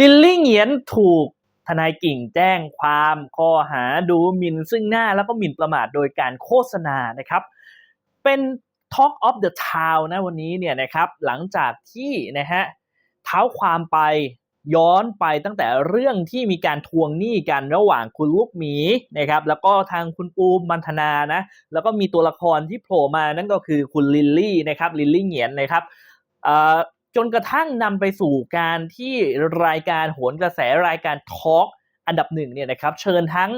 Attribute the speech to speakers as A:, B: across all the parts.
A: ลิลลี่เหงียนถูกทนายกิ่งแจ้งความข้อหาดูหมิ่นซึ่งหน้าแล้วก็หมิ่นประมาทโดยการโฆษณานะครับ เป็น Talk of the Town นะวันนี้เนี่ยนะครับหลังจากที่นะฮะเท้าความไปย้อนไปตั้งแต่เรื่องที่มีการทวงหนี้กันระหว่างคุณลูกหมีนะครับแล้วก็ทางคุณปูมันธนานะแล้วก็มีตัวละครที่โผล่มานั่นก็คือคุณลิลลี่นะครับลิลลี่เหงียนนะครับ จนกระทั่งนำไปสู่การที่รายการโหนกระแสรายการทอล์กอันดับหนึ่งเนี่ยนะครับเชิญทั้ง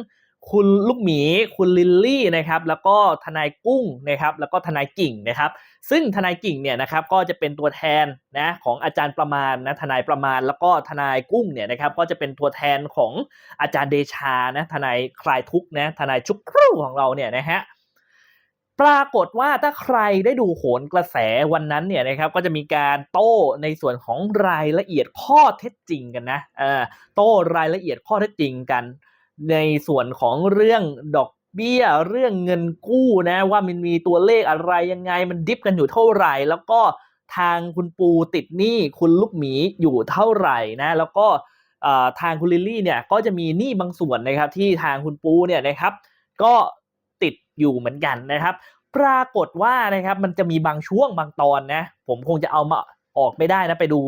A: คุณลูกหมี คุณลิลลี่นะครับแล้วก็ทนายกุ้งนะครับแล้วก็ทนายกิ่งนะครับ ซึ่งทนายกิ่งเนี่ยนะครับก็จะเป็นตัวแทนนะของอาจารย์ประมาณนะทนายประมาณแล้วก็ทนายกุ้งเนี่ยนะครับก็จะเป็นตัวแทนของอาจารย์เดชานะทนายคลายทุกนะทนายชุกครู่ของเราเนี่ยนะฮะ ปรากฏว่าถ้าใครได้ดูโหนกระแสวันนั้นเนี่ยนะครับก็จะมีการโต้ในส่วนของรายละเอียดข้อเท็จจริงกันนะเออโต้รายละเอียดข้อเท็จจริงกัน ในส่วนของเรื่องดอกเบี้ยเรื่องเงินกู้นะว่ามันมีตัวเลขอะไรยังไงมันดิฟกันอยู่เท่าไหร่ แล้วก็ทางคุณปูติดหนี้คุณลูกหมีอยู่เท่าไหร่นะแล้วก็ทางคุณลิลลี่เนี่ยก็จะมีหนี้บางส่วนนะครับที่ทางคุณปูเนี่ยนะครับก็ติดอยู่เหมือนกันนะครับ ปรากฏว่านะครับมันจะมีบางช่วงบางตอนนะ ผมคงจะเอามาออกไม่ได้นะ ไปดู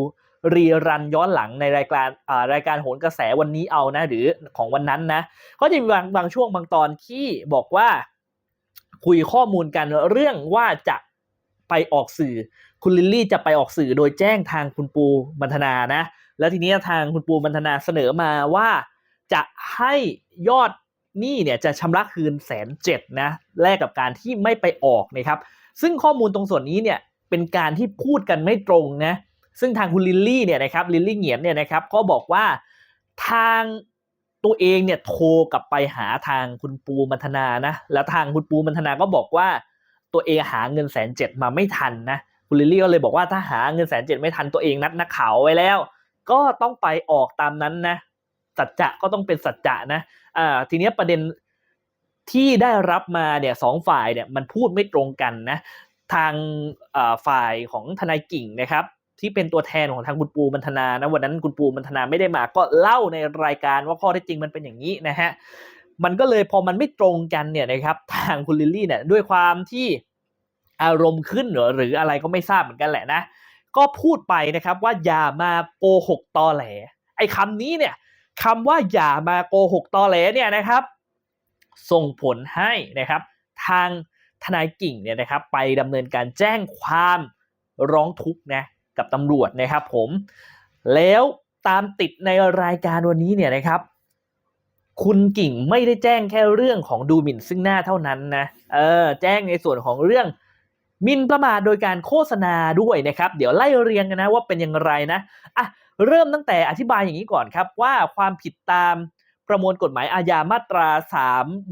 A: รีรันย้อนหลังในรายการรายการโหนกระแสวันนี้เอานะ หรือของวันนั้นนะก็จะมีบางบางช่วงบางตอนที่บอกว่า คุยข้อมูลกันเรื่องว่าจะไปออกสื่อ คุณลิลลี่จะไปออกสื่อโดยแจ้งทางคุณปูบันธนานะ แล้วทีนี้ทางคุณปูบันธนาเสนอมาว่าจะให้ยอด หนี้เนี่ยจะชำระคืนแสนเจ็ดนะแลกกับการที่ไม่ไปออกนะครับ ซึ่งข้อมูลตรงส่วนนี้เนี่ยเป็นการที่พูดกันไม่ตรงนะซึ่งทางคุณลิลลี่เนี่ยนะครับลิลลี่เหงียนเนี่ยนะครับก็บอกว่าทางตัวเองเนี่ยโทรกลับไปหาทางคุณปูมันธนานะแล้วทางคุณปูมันธนาก็บอกว่าตัวเองหาเงินแสนเจ็ดมาไม่ทันนะคุณลิลลี่ก็เลยบอกว่าถ้าหาเงินแสนเจ็ดไม่ทันตัวเองนัดนักข่าวไว้แล้ว ก็ต้องไปออกตามนั้นนะ สัจจะก็ต้องเป็นสัจจะนะอ่าทีนี้ประเด็นที่ได้รับมาเนี่ยสองฝ่ายเนี่ยมันพูดไม่ตรงกันนะทางฝ่ายของทนายกิ่งนะครับ ที่เป็นตัวแทนของทางคุณปูมันธนานะวันนั้นคุณปูมันธนาไม่ได้มา ก็เล่าในรายการว่าข้อเท็จจริงมันเป็นอย่างนี้นะฮะมันก็เลยพอมันไม่ตรงกันเนี่ยนะครับ ทางคุณลิลลี่เนี่ยด้วยความที่อารมณ์ขึ้นหรือหรืออะไรก็ไม่ทราบเหมือนกันแหละนะ ก็พูดไปนะครับว่าอย่ามาโกหกตอแหล ไอ้คำนี้เนี่ย คำว่าอย่ามาโกหกตอแหลเนี่ยนะครับ ส่งผลให้นะครับ ทางทนายกิ่งเนี่ยนะครับ ไปดำเนินการแจ้งความร้องทุกข์นะกับตำรวจนะครับผม แล้วตามติดในรายการวันนี้เนี่ยนะครับ คุณกิ่งไม่ได้แจ้งแค่เรื่องของดูหมิ่นซึ่งหน้าเท่านั้นนะเออแจ้งในส่วนของเรื่องหมิ่นประมาทโดยการโฆษณาด้วยนะครับ เดี๋ยวไล่เรียงกันนะว่าเป็นอย่างไรนะอะ เริ่มตั้งแต่อธิบายอย่างนี้ก่อนครับว่าความผิดตามประมวลกฎหมายอาญามาตรา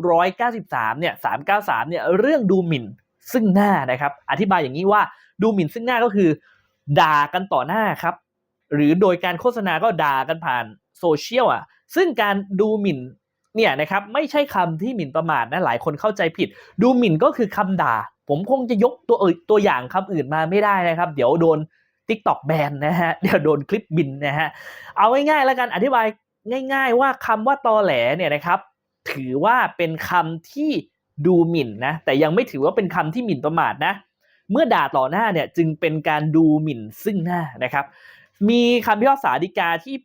A: 393 เนี่ย 393 เนี่ย เรื่องดูหมิ่นซึ่งหน้านะครับ อธิบายอย่างนี้ว่าดูหมิ่นซึ่งหน้าก็คือ ด่ากันต่อหน้าครับ หรือโดยการโฆษณาก็ด่ากันผ่านโซเชียลอะ ซึ่งการดูหมิ่นเนี่ยนะครับไม่ใช่คำที่หมิ่นประมาทนะหลายคนเข้าใจผิด ดูหมิ่นก็คือคำด่า ผมคงจะยกตัวเอ่ยตัวอย่างคำอื่นมาไม่ได้นะครับ เดี๋ยวโดน TikTok แบนนะฮะเดี๋ยวโดนคลิปบินนะฮะเอาง่ายๆแล้วกันอธิบายง่าย ๆ ว่าคำว่าตอแหลเนี่ยนะครับถือว่าเป็นคำที่ดูหมิ่นนะแต่ยังไม่ถือว่าเป็นคำที่หมิ่นประมาทนะเมื่อด่าต่อหน้าเนี่ยจึงเป็นการดูหมิ่นซึ่งหน้านะครับ มีคำพิพากษาฎีกาที่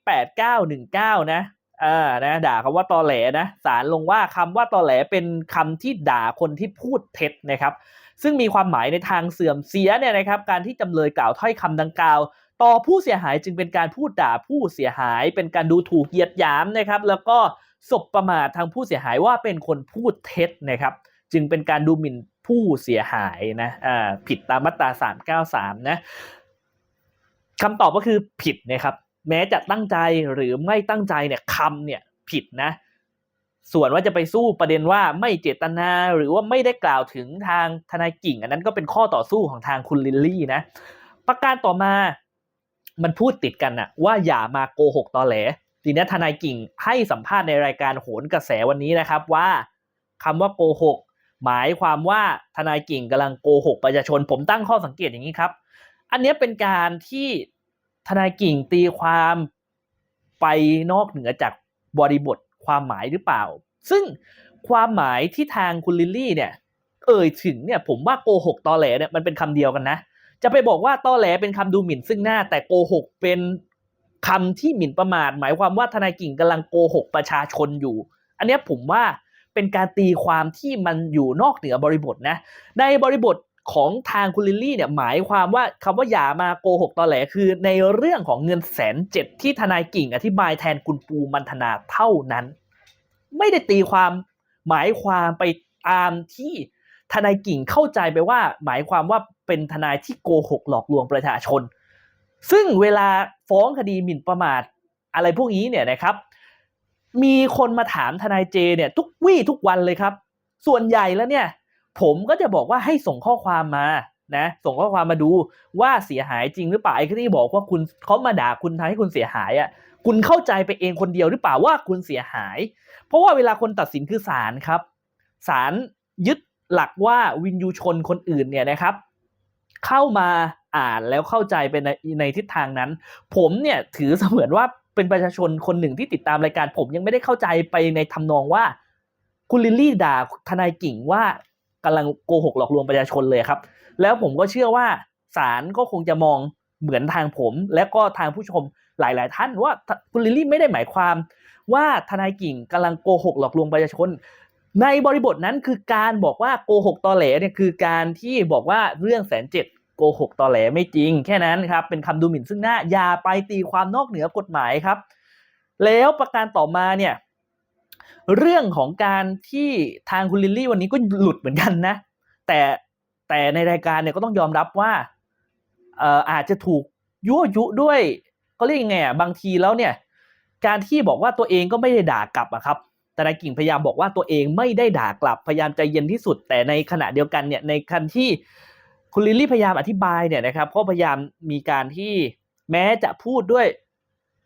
A: 8919 นะอ่านะด่าคำว่าตอแหลนะศาลลงว่าคำว่าตอแหลเป็นคำที่ด่าคนที่พูดเท็จนะครับ ซึ่งมีความหมายในทางเสื่อมเสียเนี่ยนะครับการที่จำเลยกล่าวถ้อยคำดังกล่าว ต่อผู้เสียหายจึงเป็นการพูดด่าผู้เสียหาย เป็นการดูถูกเหยียดหยามนะครับแล้วก็สบประมาททางผู้เสียหายว่าเป็นคนพูดเท็จนะครับจึงเป็นการดูหมิ่นผู้เสียหายนะผิดตามมาตรา 393 นะคำตอบก็คือผิดนะครับ แม้จะตั้งใจหรือไม่ตั้งใจเนี่ยคำเนี่ยผิดนะ ส่วนว่าจะไปสู้ประเด็นว่าไม่เจตนาหรือว่าไม่ได้กล่าวถึงทางทนายกิ่ง อันนั้นก็เป็นข้อต่อสู้ของทางคุณลิลลี่นะ ประการต่อมามันพูดติดกันนะว่าอย่ามาโกหกตอแหลทีนี้ทนายกิ่งให้สัมภาษณ์ในรายการโหนกระแสวันนี้นะครับว่าคำว่าโกหกหมายความว่าทนายกิ่งกำลังโกหกประชาชน ผมตั้งข้อสังเกตอย่างนี้ครับ อันนี้เป็นการที่ทนายกิ่งตีความไปนอกเหนือจากบริบท ความหมายหรือเปล่า ซึ่งความหมายที่ทางคุณลิลลี่เนี่ยเอ่ยถึงเนี่ยผมว่าโกหกตอแหลเนี่ยมันเป็นคำเดียวกันนะ จะไปบอกว่าตอแหลเป็นคำดูหมิ่นซึ่งหน้า แต่โกหกเป็นคำที่หมิ่นประมาท หมายความว่าทนายกิ่งกำลังโกหกประชาชนอยู่ อันนี้ผมว่าเป็นการตีความที่มันอยู่นอกเหนือบริบทนะ ในบริบท ของทางคุณลิลลี่เนี่ยหมายความว่าคำว่าอย่ามาโกหกตอแหลคือในเรื่องของเงินแสนเจ็ดที่ทนายกิ่งอธิบายแทนคุณปูมันธนาเท่านั้น ไม่ได้ตีความหมายความไปตามที่ทนายกิ่งเข้าใจไปว่า หมายความว่าเป็นทนายที่โกหกหลอกลวงประชาชน ซึ่งเวลาฟ้องคดีหมิ่นประมาทอะไรพวกนี้เนี่ยนะครับ มีคนมาถามทนายเจเนี่ยทุกวี่ทุกวันเลยครับ ส่วนใหญ่แล้วเนี่ย ผมก็จะบอกว่าให้ส่งข้อความมานะส่งข้อความมาดูว่าเสียหายจริงหรือเปล่าไอ้ที่บอกว่าคุณเขามาด่าคุณทำให้คุณเสียหายอะคุณเข้าใจไปเองคนเดียวหรือเปล่าว่าคุณเสียหาย เพราะว่าเวลาคนตัดสินคือศาลครับศาลยึดหลักว่าวินยูชนคนอื่นเนี่ยนะครับ เข้ามาอ่านแล้วเข้าใจไปในในทิศทางนั้น ผมเนี่ยถือเสมือนว่าเป็นประชาชนคนหนึ่งที่ติดตามรายการ ผมยังไม่ได้เข้าใจไปในทำนองว่า คุณลิลลี่ด่าทนายกิ่งว่า กำลังโกหกหลอกลวงประชาชนเลยครับ แล้วผมก็เชื่อว่าศาลก็คงจะมองเหมือนทางผม และก็ทางผู้ชมหลาย ๆ ท่านว่าคุณลิลลี่ไม่ได้หมายความว่าทนายกิ่งกำลังโกหกหลอกลวงประชาชน ในบริบทนั้นคือการบอกว่าโกหกตอแหลเนี่ยคือการที่บอกว่าเรื่องแสนเจ็ดโกหกตอแหลไม่จริง แค่นั้นครับเป็นคำดูหมิ่นซึ่งหน้าอย่าไปตีความนอกเหนือกฎหมายครับ แล้วประการต่อมาเนี่ย เรื่องของการที่ทางคุณลิลลี่วันนี้ก็หลุดเหมือนกันนะ แต่แต่ในรายการเนี่ยก็ต้องยอมรับว่าเอ่ออาจจะถูกยั่วยุด้วยเขาเรียกยังไงอะบางทีแล้วเนี่ย การที่บอกว่าตัวเองก็ไม่ได้ด่ากลับอะครับ แต่นายกิ่งพยายามบอกว่าตัวเองไม่ได้ด่ากลับพยายามใจเย็นที่สุด แต่ในขณะเดียวกันเนี่ยในคันที่คุณลิลลี่พยายามอธิบายเนี่ยนะครับก็พยายามมีการที่แม้จะพูดด้วย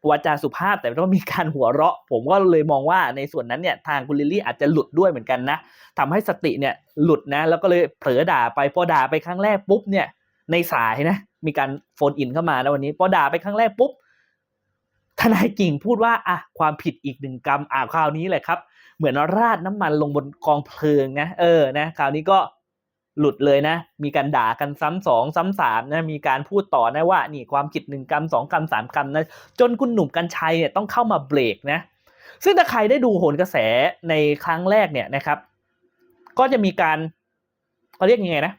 A: วาจาสุภาพแต่ก็มีการหัวเราะ ผมก็เลยมองว่าในส่วนนั้นเนี่ยทางคุณลิลลี่อาจจะหลุดด้วยเหมือนกันนะทำให้สติเนี่ยหลุดนะ แล้วก็เลยเผลอด่าไปพอด่าไปครั้งแรกปุ๊บเนี่ยในสายนะ มีการโฟนอินเข้ามานะวันนี้พอด่าไปครั้งแรกปุ๊บทนายกิ่งพูดว่าอะความผิดอีกหนึ่งกรรมอ่าคราวนี้แหละครับ เหมือนราดน้ำมันลงบนกองเพลิงนะเออนะคราวนี้ก็ หลุดเลยนะ มีการด่ากันซ้ำสองซ้ำสามนะ มีการพูดต่อนะว่านี่ความผิดหนึ่งกรรมสองกรรมสามกรรมนะ จนคุณหนุ่มกัญชัยเนี่ยต้องเข้ามาเบรกนะ ซึ่งถ้าใครได้ดูโหนกระแสในครั้งแรกเนี่ยนะครับ ก็จะมีการเขาเรียกยังไงนะ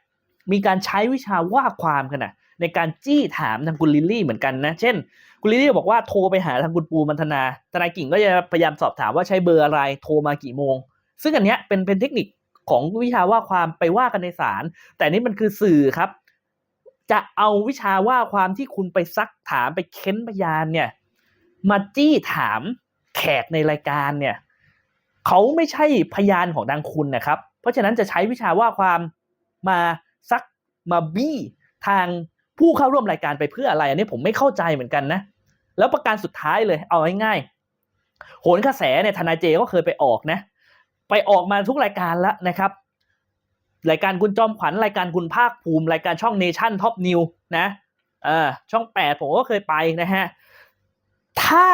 A: มีการใช้วิชาว่าความกันนะในการจี้ถามทางคุณลิลลี่เหมือนกันนะ เช่น คุณลิลลี่บอกว่าโทรไปหาทางคุณปูมันธนา ทนายกิ่งก็จะพยายามสอบถามว่าใช้เบอร์อะไร โทรมากี่โมง ซึ่งอันเนี้ยเป็นเป็นเทคนิค ของวิชาว่าความไปว่ากันในศาลแต่นี่มันคือสื่อครับ จะเอาวิชาว่าความที่คุณไปซักถามไปเค้นพยานเนี่ย มาจี้ถามแขกในรายการเนี่ยเขาไม่ใช่พยานของทางคุณนะครับ เพราะฉะนั้นจะใช้วิชาว่าความมาซักมาบี้ทางผู้เข้าร่วมรายการไปเพื่ออะไร อันนี้ผมไม่เข้าใจเหมือนกันนะ แล้วประการสุดท้ายเลยเอาง่ายๆโหนกระแสเนี่ยทนายเจก็เคยไปออกนะ ไปออกมาทุกรายการแล้วนะครับ รายการคุณจอมขวัญรายการคุณภาคภูมิ รายการช่องเนชั่นท็อปนิวนะเออช่องแปดผมก็เคยไปนะฮะถ้า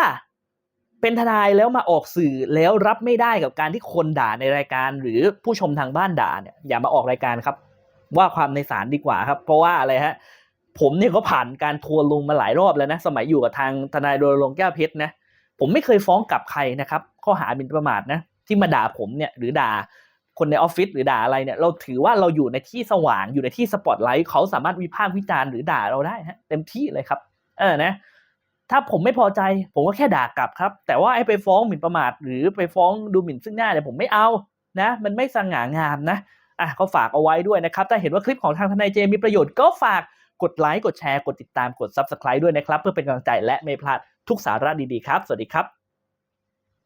A: เป็นทนายแล้วมาออกสื่อแล้วรับไม่ได้กับการที่คนด่าในรายการ หรือผู้ชมทางบ้านด่าเนี่ยอย่ามาออกรายการครับ ว่าความในศาลดีกว่าครับ เพราะว่าอะไรฮะผมเนี่ยก็ผ่านการทัวร์ลงมาหลายรอบแล้วนะสมัยอยู่กับทางทนายโดนลงแก้วเพชรนะผมไม่เคยฟ้องกลับใครนะครับ ข้อหาหมิ่นประมาทนะ ที่มาด่าผมเนี่ยหรือด่าคนในออฟฟิศหรือด่าอะไรเนี่ยเราถือว่าเราอยู่ในที่สว่างอยู่ในที่สปอตไลท์เขาสามารถวิพากษ์วิจารณ์หรือด่าเราได้ฮะเต็มที่เลยครับ เออนะ ถ้าผมไม่พอใจ ผมก็แค่ด่ากลับครับ แต่ว่าไอ้ไปฟ้องหมิ่นประมาทหรือไปฟ้องดูหมิ่นซึ่งหน้าเนี่ยผมไม่เอานะ มันไม่สง่างามนะอะก็ฝากเอาไว้ด้วยนะครับ ถ้าเห็นว่าคลิปของทางทนายเจมีประโยชน์ก็ฝากกดไลค์กดแชร์กดติดตามกด Subscribe ด้วยนะครับ เพื่อเป็นกำลังใจและไม่พลาดทุกสาระดีๆครับ สวัสดีครับ